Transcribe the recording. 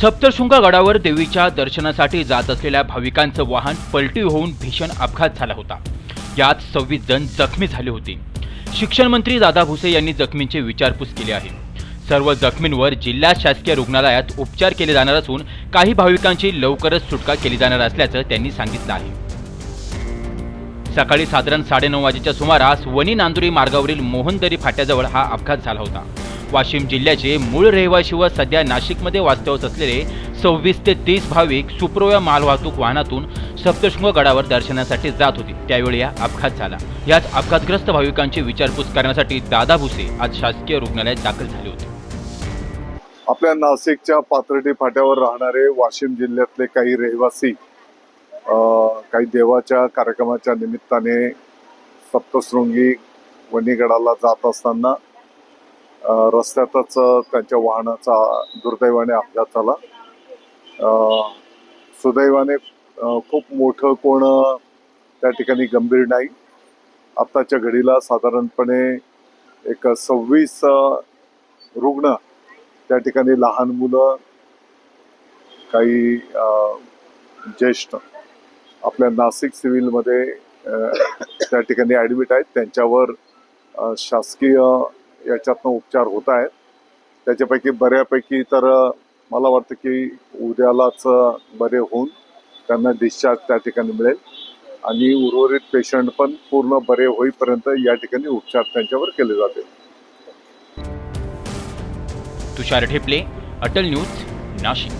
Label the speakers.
Speaker 1: सप्तशृंग गडावर देवीच्या दर्शनासाठी जात असलेल्या भाविकांचं वाहन पलटी होऊन भीषण अपघात झाला होता. यात सव्वीस जण जखमी झाले होते. शिक्षण मंत्री दादा भुसे यांनी जखमींची विचारपूस केली आहे. सर्व जखमींवर जिल्हा शासकीय रुग्णालयात उपचार केले जाणार असून काही भाविकांची लवकरच सुटका केली जाणार असल्याचं त्यांनी सांगितलं आहे. सकाळी साधारण साडेनऊ वाजेच्या सुमारास वनी नांदुरी मार्गावरील मोहनदरी फाट्याजवळ हा अपघात झाला होता. वाशिम जिल्ह्याचे मूळ रहिवाशी व सध्या नाशिकमध्ये वास्तव्यास असलेले सव्वीस ते तीस भाविक सुप्रोया मालवाहतूक वाहनातून सप्तशृंग गडावर दर्शनासाठी जात होते. त्यावेळी हा अपघात झाला. यात अपघातग्रस्त भाविकांची विचारपूस करण्यासाठी दादा भुसे आज शासकीय रुग्णालयात दाखल झाले होते.
Speaker 2: आपल्या नाशिकच्या पाथर्डी फाट्यावर राहणारे वाशिम जिल्ह्यातले काही रहिवासी काही देवाच्या कार्यक्रमाच्या निमित्ताने सप्तशृंगी वणीगडाला जात असताना रस्त्यातच त्यांच्या वाहनाचा दुर्दैवाने अपघात झाला. सुदैवाने खूप मोठं कोण त्या ठिकाणी गंभीर नाही. आत्ताच्या घडीला साधारणपणे एक सव्वीस रुग्ण त्या ठिकाणी लहान मुलं काही ज्येष्ठ आपल्या नाशिक सिव्हिलमध्ये त्या ठिकाणी ॲडमिट आहेत. त्यांच्यावर शासकीय याच्यातनं उपचार होत आहेत. त्याच्यापैकी बऱ्यापैकी तर मला वाटतं की उद्यालाच बरे होऊन त्यांना डिस्चार्ज त्या ठिकाणी मिळेल. आणि उर्वरित पेशंट पण पूर्ण बरे होईपर्यंत या ठिकाणी उपचार त्यांच्यावर केले जाते
Speaker 1: तुषार ढेपले अटल न्यूज नाशिक.